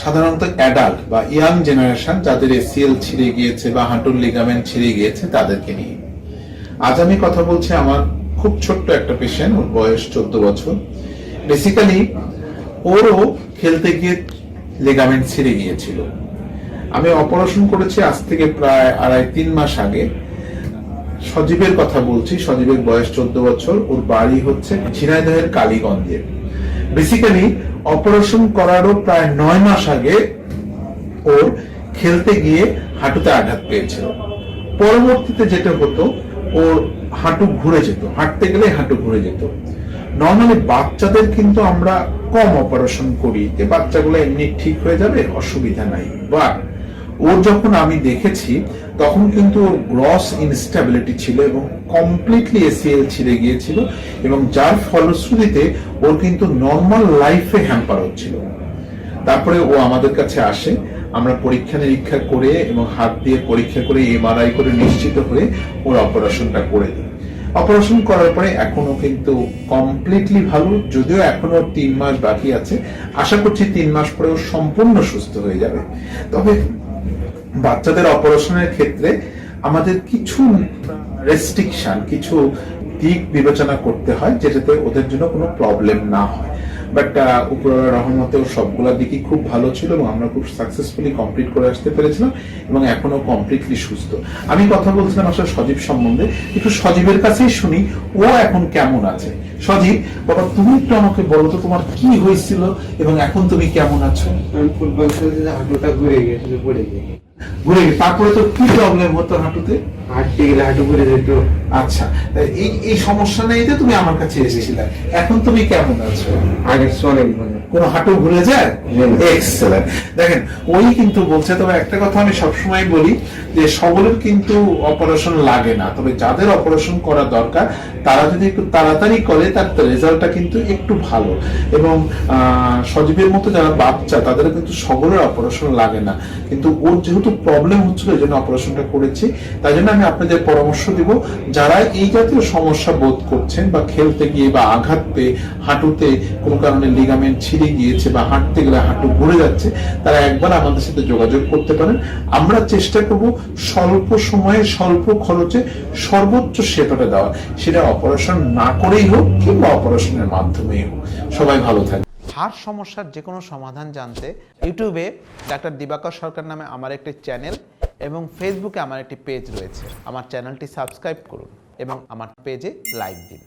সাধারণত অ্যাডাল্ট বা young generation যাদের এসিএল ছিঁড়ে গিয়েছে বা হাঁটুর লিগামেন্ট ছিঁড়ে গিয়েছে, তাদেরকে নিয়ে। আজ আমি কথা বলছি আমার খুব ছোট্ট একটা পেশেন্ট ওর বয়স চোদ্দ বছর। বেসিক্যালি ওরও খেলতে গিয়ে লিগামেন্ট ছিঁড়ে গিয়েছিল। আমি অপারেশন করেছি আজ থেকে প্রায় আড়াই তিন মাস আগে। সজীবের কথা বলছি, সজীবের বয়স চোদ্দ বছর, ওর বাড়ি হচ্ছে ঝিনাইদহের কালীগঞ্জে। বেসিক্যালি অপারেশন করারও প্রায় নয় মাস আগে ওর খেলতে গিয়ে হাঁটুতে আঘাত পেয়েছিল। পরবর্তীতে যেটা হতো, ওর হাঁটু ঘুরে যেত। হাঁটতে গেলে হাঁটু ঘুরে যেত। নর্মালি বাচ্চাদের কিন্তু আমরা কম অপারেশন করি। যে বাচ্চাগুলো এমনি ঠিক হয়ে যাবে, অসুবিধা নাই। বাট ওর যখন আমি দেখেছি, তখন কিন্তু ওর গ্রস ইনস্টেবিলিটি ছিল এবং কমপ্লিটলি এসিএল ছিঁড়ে গিয়েছিল এবং যার ফলশ্রুতিতে ওর কিন্তু নর্মাল লাইফে হ্যাম্পার হচ্ছিল। তারপরে ও আমাদের কাছে আসে, আমরা পরীক্ষা নিরীক্ষা করে এবং হাত দিয়ে পরীক্ষা করে এমআরআই করে নিশ্চিত হয়ে ওর অপারেশনটা করে দিই। অপারেশন করার পরে এখনও কিন্তু কমপ্লিটলি ভালো, যদিও এখনও তিন মাস বাকি আছে। আশা করছি তিন মাস পরে ও সম্পূর্ণ সুস্থ হয়ে যাবে। তবে বাচ্চাদের অপারেশনের ক্ষেত্রে আমাদের কিছু রেস্ট্রিকশন কিছু দিক বিবেচনা করতে হয় যেটাতে ওদের জন্য কোনো প্রবলেম না হয়। বাট উপর রহমতে ওর সবগুলা দিকই খুব ভালো ছিল এবং আমরা খুব সাকসেসফুলি কমপ্লিট করে আসতে পেরেছিলাম এবং এখনও কমপ্লিটলি সুস্থ। আমি কথা বলছিলাম আসলে সজীব সম্বন্ধে, একটু সজীবের কাছেই শুনি, ও এখন কেমন আছে? সজীব, বাবা, তুমি একটু আমাকে বলো তো তোমার কি হয়েছিল এবং এখন তুমি কেমন আছো? ফুটবল খেলতে হাঁটুটা ঘুরে গিয়েছিল, পড়ে গিয়ে। ঘুরে গেছে। তারপরে তো কি প্রবলেম হতো হাঁটুতে? হাঁটতে গেলে হাঁটু ঘুরে যেত। আচ্ছা এই এই সমস্যা তুমি আমার কাছে এসেছিলে। এখন তুমি কেমন আছো? আগে চলে কোন হাঁটু ঘুরে যায়? এক্সেলেন্ট দেখেন ওই কিন্তু বলছে তবে একটা কথা আমি সবসময় বলি যে সকলের কিন্তু অপারেশন লাগে না। তবে যাদের অপারেশন করা দরকার তারা যদি একটু তাড়াতাড়ি করে তার রেজাল্টটা কিন্তু একটু ভালো। এবং আহ, সজীবের মতো যারা বাচ্চা তাদের কিন্তু সকলের অপারেশন লাগে না। কিন্তু ওর যেহেতু প্রবলেম হচ্ছিল এই জন্য অপারেশনটা করেছি। তাই জন্য আমি আপনাদের পরামর্শ দিব, যারা এই জাতীয় সমস্যা বোধ করছেন বা খেলতে গিয়ে বা আঘাত পেয়ে হাঁটুতে কোনো কারণে লিগামেন্ট ছিঁড়ে গিয়েছে বা হাঁটতে গেলে হাঁটু ঘুরে যাচ্ছে, তারা একবার আমাদের সাথে যোগাযোগ করতে পারেন। আমরা চেষ্টা করব স্বল্প সময়ে, স্বল্প খরচে সর্বোচ্চ সেবাটা দেওয়া। সেটা অপারেশন না করেই হোক কিংবা অপারেশনের মাধ্যমেই হোক। সবাই ভালো থাকবে হাড় সমস্যার যে কোনো সমাধান জানতে ইউটিউবে ডাক্তার দিবাকর সরকার নামে আমার একটি চ্যানেল এবং ফেসবুকে আমার একটি পেজ রয়েছে। আমার চ্যানেলটি সাবস্ক্রাইব করুন এবং আমার পেজে লাইক দিন।